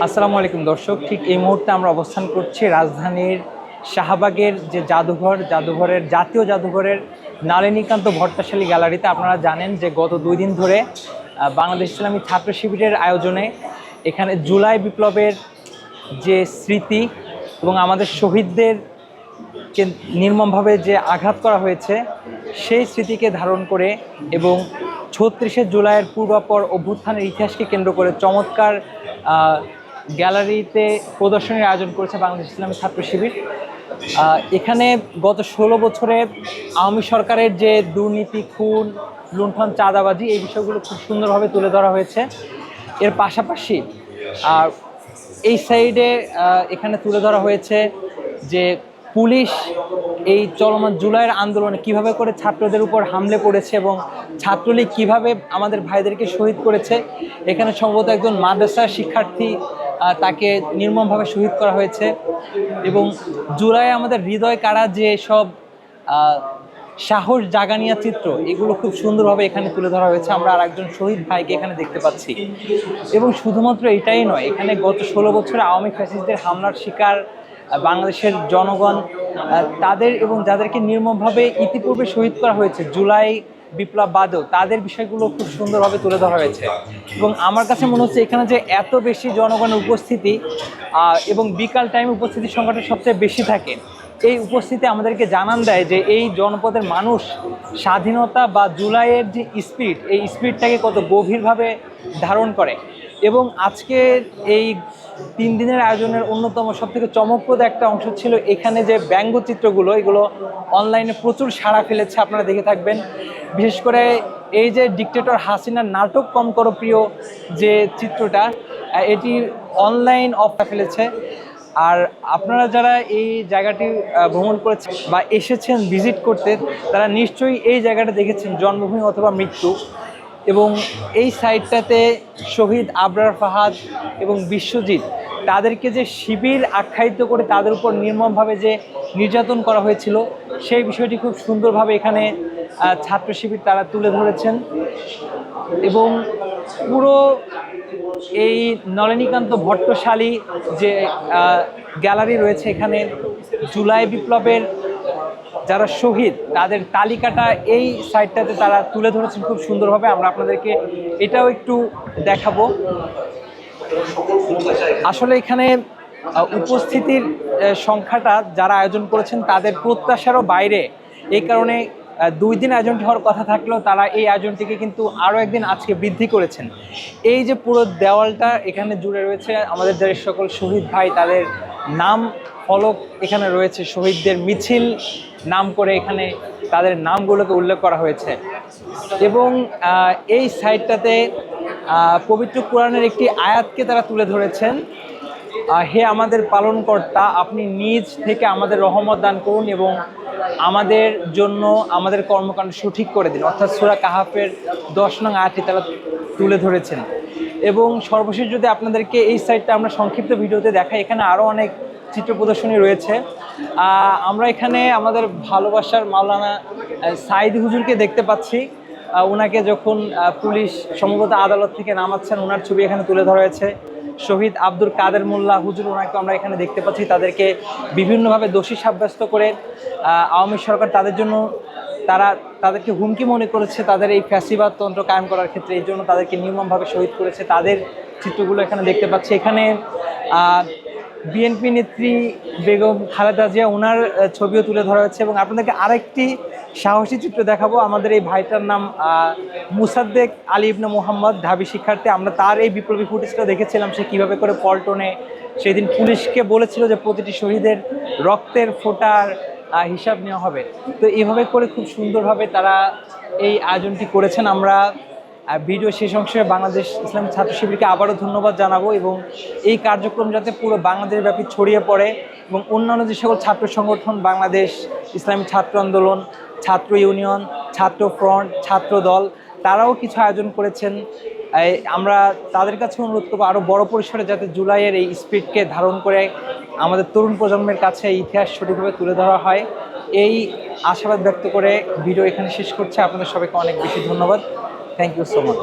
আসসালামু আলাইকুম দর্শক, ঠিক এই মুহূর্তে আমরা অবস্থান করছি রাজধানীর শাহবাগের যে জাদুঘর, জাদুঘরের জাতীয় জাদুঘরের নালিনীকান্ত ভট্টাশালী গ্যালারিতে আপনারা জানেন যে গত দুই দিন ধরে বাংলাদেশ ইসলামী ছাত্র শিবিরের আয়োজনে এখানে জুলাই বিপ্লবের যে স্মৃতি এবং আমাদের শহীদদের কে নির্মমভাবে যে আঘাত করা হয়েছে, সেই স্মৃতিকে ধারণ করে এবং ছত্রিশে জুলাইয়ের পূর্বাপর অভ্যুত্থানের ইতিহাসকে কেন্দ্র করে চমৎকার গ্যালারিতে প্রদর্শনীর আয়োজন করেছে বাংলাদেশ ইসলামী ছাত্র শিবির। এখানে গত ষোলো বছরে আওয়ামী সরকারের যে দুর্নীতি, খুন, লুণ্ঠন, চাঁদাবাজি, এই বিষয়গুলো খুব সুন্দরভাবে তুলে ধরা হয়েছে। এর পাশাপাশি, আর এই সাইডে এখানে তুলে ধরা হয়েছে যে পুলিশ এই চলমান জুলাইয়ের আন্দোলনে কীভাবে করে ছাত্রদের উপর হামলে পড়েছে এবং ছাত্রলীগ কীভাবে আমাদের ভাইদেরকে শহীদ করেছে। এখানে সম্ভবত একজন মাদ্রাসার শিক্ষার্থী তাকে নির্মমভাবে শহীদ করা হয়েছে। এবং জুলাই আমাদের হৃদয় কারা যে সব সাহস জাগানিয়া চিত্র, এগুলো খুব সুন্দরভাবে এখানে তুলে ধরা হয়েছে। আমরা আর একজন শহীদ ভাইকে এখানে দেখতে পাচ্ছি। এবং শুধুমাত্র এটাই নয়, এখানে গত ষোলো বছরে আওয়ামী ফ্যাসিস্টদের হামলার শিকার বাংলাদেশের জনগণ তাদের এবং যাদেরকে নির্মমভাবে ইতিপূর্বে শহীদ করা হয়েছে, জুলাই বিপ্লব বাদেও তাদের বিষয়গুলো খুব সুন্দরভাবে তুলে ধরা হয়েছে। এবং আমার কাছে মনে হচ্ছে এখানে যে এত বেশি জনগণের উপস্থিতি এবং বিকাল টাইম উপস্থিতির সংখ্যাটা সবচেয়ে বেশি থাকে। এই উপস্থিতি আমাদেরকে জানান দেয় যে এই জনপদের মানুষ স্বাধীনতা বা জুলাইয়ের যে স্পিড, এই স্পিডটাকে কত গভীরভাবে ধারণ করে। এবং আজকের এই তিন দিনের আয়োজনের অন্যতম সবথেকে চমকপ্রদ একটা অংশ ছিল এখানে যে ব্যঙ্গচিত্রগুলো এগুলো অনলাইনে প্রচুর সাড়া ফেলেছে, আপনারা দেখে থাকবেন। বিশেষ করে এই যে ডিকটেটর হাসিনার নাটক কম করো প্রিয় যে চিত্রটা, এটি অনলাইন অফটা ফেলেছে। আর আপনারা যারা এই জায়গাটি ভ্রমণ করেছেন বা এসেছেন ভিজিট করতে, তারা নিশ্চয়ই এই জায়গাটা দেখেছেন, জন্মভূমি অথবা মৃত্যু। এবং এই সাইডটাতে শহীদ আবরার ফাহাদ এবং বিশ্বজিৎ, তাদেরকে যে শিবির আখ্যায়িত করে তাদের উপর নির্মমভাবে যে নির্যাতন করা হয়েছিল, সেই বিষয়টি খুব সুন্দরভাবে এখানে ছাত্র শিবির তারা তুলে ধরেছেন। এবং পুরো এই নলিনীকান্ত ভট্টশালী যে গ্যালারি রয়েছে এখানে, জুলাই বিপ্লবের যারা শহীদ, তাদের তালিকাটা এই সাইডটাতে তারা তুলে ধরেছেন খুব সুন্দরভাবে। আমরা আপনাদেরকে এটাও একটু দেখাবো। আসলে এখানে উপস্থিতির সংখ্যাটা যারা আয়োজন করেছেন, তাদের প্রত্যাশারও বাইরে। এই কারণে দুই দিন আয়োজনটি হওয়ার কথা থাকলেও তারা এই আয়োজনটিকে কিন্তু আরও একদিন আজকে বৃদ্ধি করেছেন। এই যে পুরো দেওয়ালটা এখানে জুড়ে রয়েছে, আমাদের যে সকল শহীদ ভাই, তাদের নাম ফলক এখানে রয়েছে। শহীদদের মিছিল নাম করে এখানে তাদের নামগুলোকে উল্লেখ করা হয়েছে। এবং এই সাইটটাতে পবিত্র কোরআনের একটি আয়াতকে তারা তুলে ধরেছেন হে আমাদের পালনকর্তা, আপনি নিজ থেকে আমাদের রহমত দান করুন এবং আমাদের জন্য আমাদের কর্মকাণ্ড সঠিক করে দিন। অর্থাৎ সুরা কাহাফের দশ নং আয়াতটি তারা তুলে ধরেছেন। এবং সর্বশেষ যদি আপনাদেরকে এই সাইটটা আমরা সংক্ষিপ্ত ভিডিওতে দেখাই, এখানে আরও অনেক চিত্র প্রদর্শনী রয়েছে। আমরা এখানে আমাদের ভালোবাসার মাওলানা সাইদ হুজুরকে দেখতে পাচ্ছি। ওনাকে যখন পুলিশ সম্ভবত আদালত থেকে নামাচ্ছেন ওনার ছবি এখানে তুলে ধরা হয়েছে। শহীদ আব্দুল কাদের মোল্লা হুজুর ওনাকে আমরা এখানে দেখতে পাচ্ছি। তাদেরকে বিভিন্নভাবে দোষী সাব্যস্ত করে আওয়ামী সরকার তাদের জন্য তারা তাদেরকে হুমকি মনে করেছে। তাদের এই ফ্যাসিবাদ তন্ত্র কায়েম করার ক্ষেত্রে এই জন্য তাদেরকে নির্মমভাবে শহীদ করেছে। তাদের চিত্রগুলো এখানে দেখতে পাচ্ছি। এখানে বিএনপি নেত্রী বেগম খালেদা জিয়া ওনার ছবিও তুলে ধরা হয়েছে এবং আপনাদেরকে আরেকটি সাহসী চিত্র দেখাবো। আমাদের এই ভাইটার নাম মুসাদ্দেক আলী ইবনে মোহাম্মদ, ঢাবি শিক্ষার্থী। আমরা তার এই বিপ্লবী ফুটেজটা দেখেছিলাম, সে কীভাবে করে পল্টনে সেদিন পুলিশকে বলেছিল যে প্রতিটি শহীদের রক্তের ফোটার হিসাব নেওয়া হবে। তো এভাবে করে খুব সুন্দরভাবে তারা এই আয়োজনটি করেছেন। আমরা ভিডিও শেষ অংশে বাংলাদেশ ইসলাম ছাত্র শিবিরকে আবারও ধন্যবাদ জানাব এবং এই কার্যক্রম যাতে পুরো বাংলাদেশ ব্যাপী ছড়িয়ে পড়ে এবং অন্যান্য যে সকল ছাত্র সংগঠন, বাংলাদেশ ইসলামী ছাত্র আন্দোলন, ছাত্র ইউনিয়ন, ছাত্র ফ্রন্ট, ছাত্র দল, তারাও কিছু আয়োজন করেছেন। আমরা তাদের কাছে অনুরোধ করব আরও বড় পরিসরে যাতে জুলাইয়ের এই স্পিডকে ধারণ করে আমাদের তরুণ প্রজন্মের কাছে ইতিহাস সঠিকভাবে তুলে ধরা হয়। এই আশাবাদ ব্যক্ত করে ভিডিও এখানে শেষ করছে। আপনাদের সবাইকে অনেক বেশি ধন্যবাদ। Thank you so much